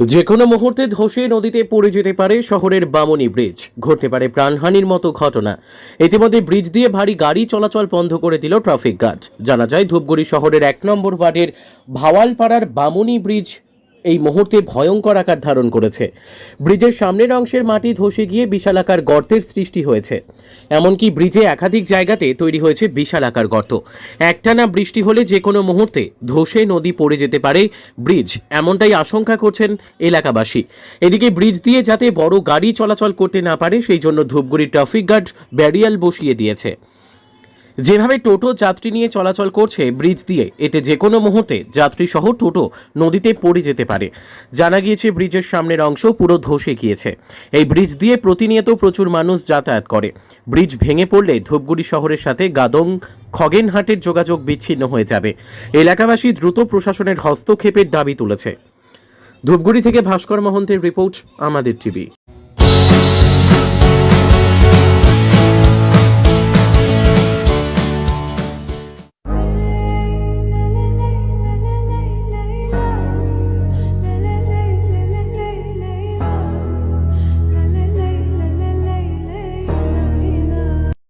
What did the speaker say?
যে কোনো মুহূর্তে ধসে নদীতে পড়ে যেতে পারে শহরের বামনী ব্রিজ। ঘটতে পারে প্রাণহানির মতো ঘটনা। ইতিমধ্যে ব্রিজ দিয়ে ভারী গাড়ি চলাচল বন্ধ করে দিল ট্রাফিক গার্ড। জানা যায়, ধূপগুড়ি শহরের এক নম্বর ওয়ার্ডের ভাওয়ালপাড়ার বামনী ব্রিজ এই মুহূর্তে ভয়ঙ্কর আকার ধারণ করেছে। ব্রিজের সামনের অংশের মাটি ধসে গিয়ে বিশালাকার গর্তের সৃষ্টি হয়েছে। এমনকি ব্রিজে একাধিক জায়গাতে তৈরি হয়েছে বিশালাকার গর্ত। একটানা বৃষ্টি হলে যে কোনো মুহূর্তে ধসে নদী পড়ে যেতে পারে। ব্রিজ এমনটাই আশঙ্কা করছেন এলাকাবাসী। এদিকে ব্রিজ দিয়ে যাতে বড় গাড়ি চলাচল করতে না পারে, সেই জন্য ধূপগুড়ি ট্রাফিক গার্ড ব্যারিয়াল বসিয়ে দিয়েছে। যেভাবে টোটো যাত্রী নিয়ে চলাচল করছে ব্রিজ দিয়ে, এতে যে কোনো মুহূর্তে যাত্রী সহ টোটো নদীতে পড়ে যেতে পারে। জানা গিয়েছে, ব্রিজের সামনের অংশ পুরো ধসে গিয়েছে। এই ব্রিজ দিয়ে প্রতিনিয়ত প্রচুর মানুষ যাতায়াত করে। ব্রিজ ভেঙে পড়লে ধূপগুড়ি শহরের সাথে গাদং খগেনহাটের যোগাযোগ বিচ্ছিন্ন হয়ে যাবে। এলাকাবাসী দ্রুত প্রশাসনের হস্তক্ষেপের দাবি তুলেছে। ধূপগুড়ি থেকে ভাস্কর মহন্তের রিপোর্ট, আমাদের টিভি।